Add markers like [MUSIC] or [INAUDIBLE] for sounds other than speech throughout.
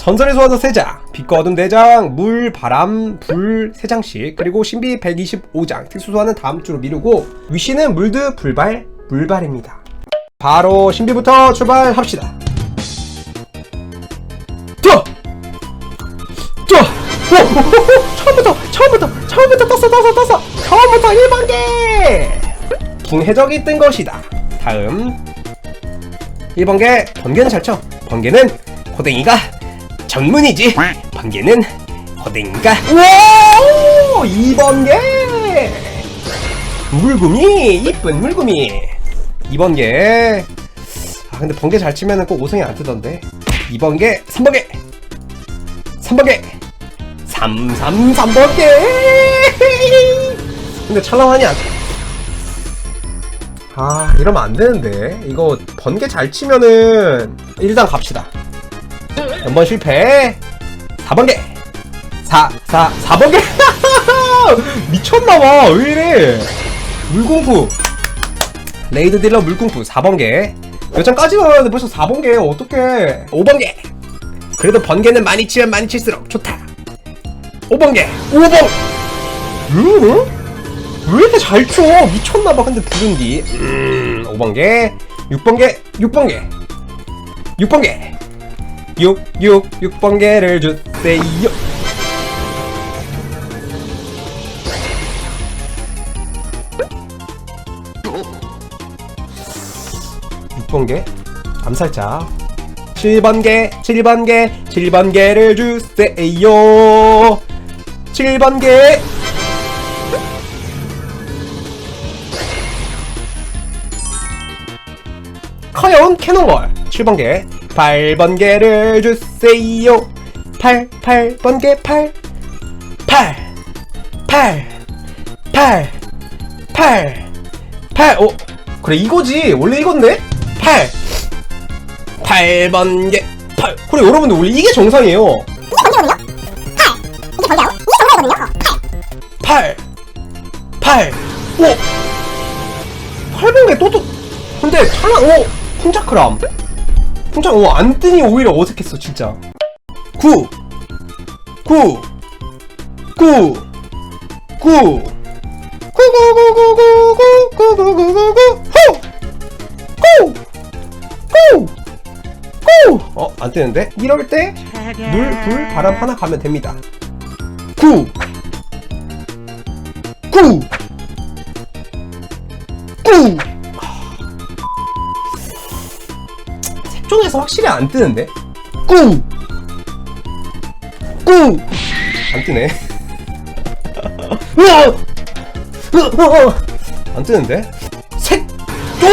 전설의 소환사 3장, 빛과 어둠 4장, 물, 바람, 불 3장씩, 그리고 신비 125장, 특수 소환은 다음 주로 미루고, 위시는 물드, 불발, 물발입니다. 바로 신비부터 출발합시다. 저! 저! 오! 처음부터, 처음부터, 처음부터 떴어, 떴어, 떴어! 처음부터 1번개! 붕해적이 뜬 것이다. 다음. 1번개, 번개는 잘 쳐. 번개는 호댕이가 전문이지. 번개는 호댕이가. 와! 2번개! 물구미, 이쁜 물구미. 2번개. 아, 근데 번개 잘 치면은 꼭 5성이 안 뜨던데. 2번개, 3번개! 3번개! 3, 3, 3번개! 근데 찰랑하니 안. 아, 이러면 안 되는데. 이거 번개 잘 치면은 일단 갑시다. 연번 실패. 4번개. 4, 4, 4번개. 미쳤나봐. 왜 이래. 물공포. 레이드 딜러 물공포 4번개. 몇 장까지 나왔는데 벌써 4번개예요. 어떡해. 5번개. 그래도 번개는 많이 치면 많이 칠수록 좋다. 5번개. 5번. 음? 왜 이렇게 잘 쳐? 미쳤나봐. 근데 부른디. 음, 5번개. 6번개. 6번개. 6번개. 6, 6, 6번개를 주세요. 6번개. 암살자. 7번개, 7번개, 7번개를 주세요. 7번개. 커여운 캐논걸 7번개 8번개를 주세요 8 8번개 8 8 8 8 8 8 어? 그래 이거지 원래 이건데? 8 8번개 8 그래 여러분들 원래 이게 정상이에요 이게 번개거든요? 8! 이게 번개라고? 이게 정상이거든요? 8! 8 8 오! 8번개 또 또 근데 찰나 오! 풍자크람 풍자 오안 뜨니 오히려 어색했어 진짜 9 9 9 9 어, 안 뜨는데? 이럴 때, 물, 불, 바람 하나 가면 됩니다. 9 9 9 색종에서 확실히 안 뜨는데? 9 9안 뜨네. 으아! 으아! 안 뜨는데? 색! 조!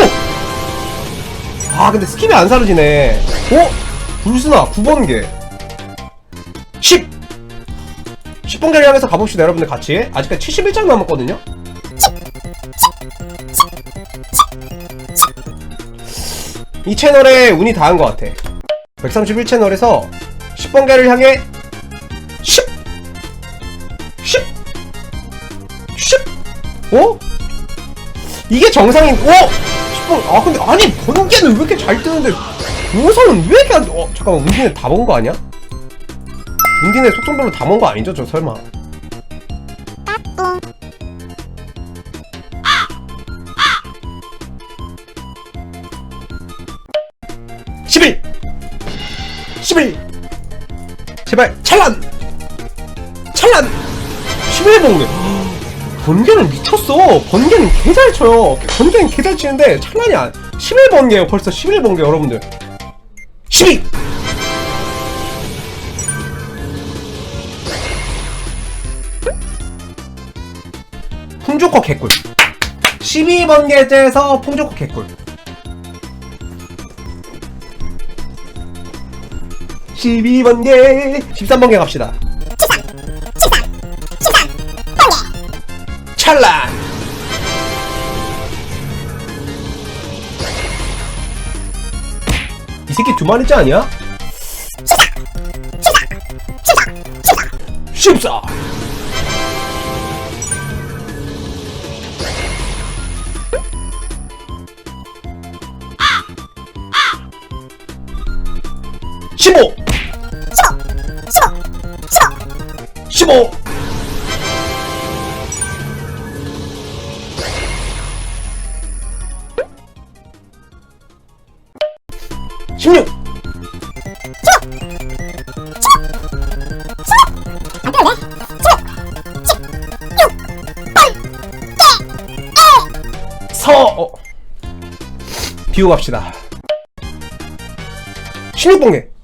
아, 근데 스킵이 안 사라지네. 어? 불순아, 9번 개. 10! 10번 개를 향해서 가봅시다, 여러분들 같이. 아직까지 71장 남았거든요? 이 채널에 운이 닿은 것 같아. 131채널에서 10번개를 향해 10! 10! 10! 어? 이게 정상인, 어? 10번, 아, 근데, 아니, 번개는 왜 이렇게 잘 뜨는데, 우선은 왜 이렇게 안, 어, 잠깐만, 운기네 다 먹은 거 아니야? 운기네 속성별로 다 먹은 거 아니죠, 저 설마? 11 제발 찰란! 찰란! 11 번개 번개는 미쳤어. 번개는 개잘 쳐요. 번개는 개잘 치는데 찰란이 안 11번개에요. 벌써 11번개 여러분들. 12 풍조커 개꿀. 12번개째에서 풍조커 개꿀. 12번개 13번개 갑시다 13! 찰란 이 새끼 두 마리째 아니야? 14 15 15! 15 16안 되는데? 4 어. 비우 갑시다 16번개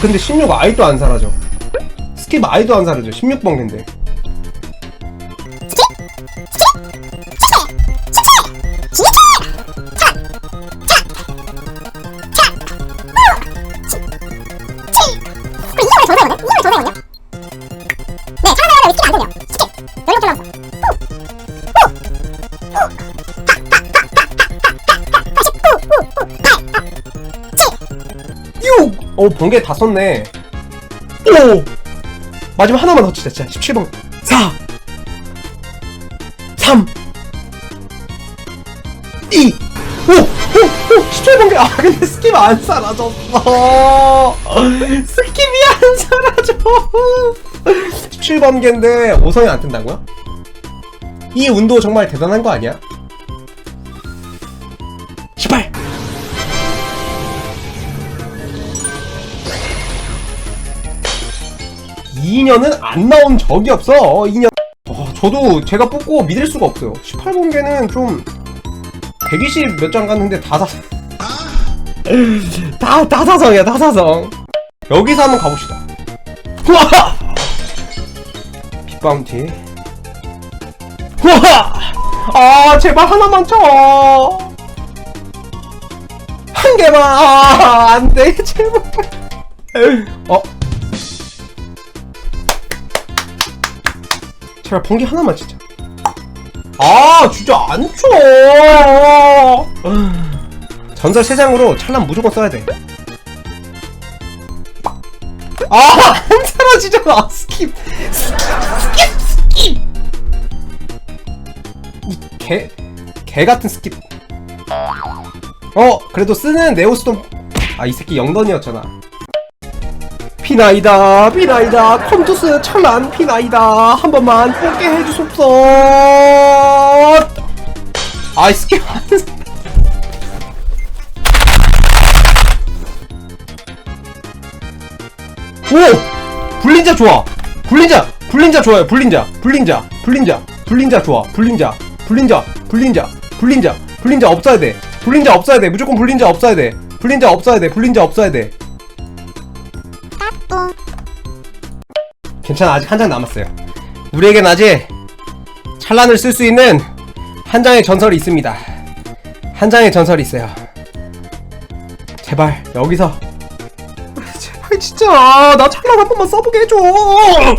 근데 16 아이도 안 사라져 스킵 아이도 안 사라져 16번개인데 이걸 저대거든? 이걸 저대거든요? 네. 육! 어 번개 다 썼네 오! 마지막 하나만 더 치자 진짜 17번 4 3 2 오! 오! 오! 17번개 아 근데 스킵 안 사라졌어 [LAUGHS] 스킵이 안 사라져 17번개인데 5성이 안 뜬다고요? 이 운도 정말 대단한 거 아니야? 2년은 안 나온 적이 없어. 2년. 어, 저도 제가 뽑고 믿을 수가 없어요. 18번개는 좀 120 몇 장 갔는데 다 사. 다, 다 사성이야, 다 사성. 여기서 한번 가봅시다. 우와! 빅바운티. 우와! 아, 제발 하나만 쳐! 한 개만! 아, 안 돼, 제발. 제발 번개 하나만 진짜. 아 진짜 안 쳐. [SIGHS] 전설 3장으로 찰난 무조건 써야 돼. 아 안 사라지잖아. 스킵. 스킵 스킵. 이 개 개 같은 스킵. 어 그래도 쓰는 네오스톰 아 이 새끼 영던이었잖아. 피나이다 피나이다. 컴투스 찬란 피나이다. 한 번만 뽑게 해주소서 아이 스킵 오! 불린자 좋아. 불린자 불린자 좋아요. 불린자 불린자 불린자 불린자 좋아. 불린자 불린자 불린자 불린자. 불린자 없어야 돼. 불린자 없어야 돼. 무조건 불린자 없어야 돼. 불린자 없어야 돼. 불린자 없어야 돼 괜찮아 아직 한 장 남았어요. 우리에겐 아직 찬란을 쓸 수 있는 한 장의 전설이 있습니다. 한 장의 전설이 있어요. 제발 여기서. 아, 제발 진짜. 나 찬란 한 번만 써보게 해줘. 우와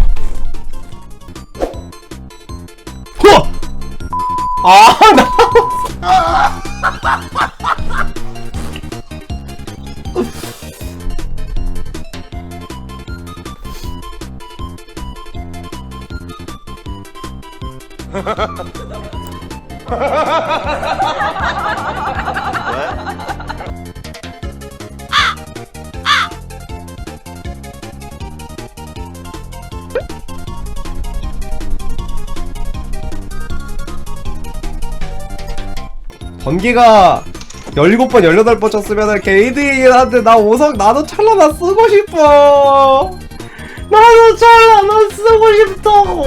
아 나 번개가 17번, 18번 쳤으면 게이드이긴 한데 나 5성 나도 찰나나 쓰고 싶어. 나도 찰나나 쓰고 싶다고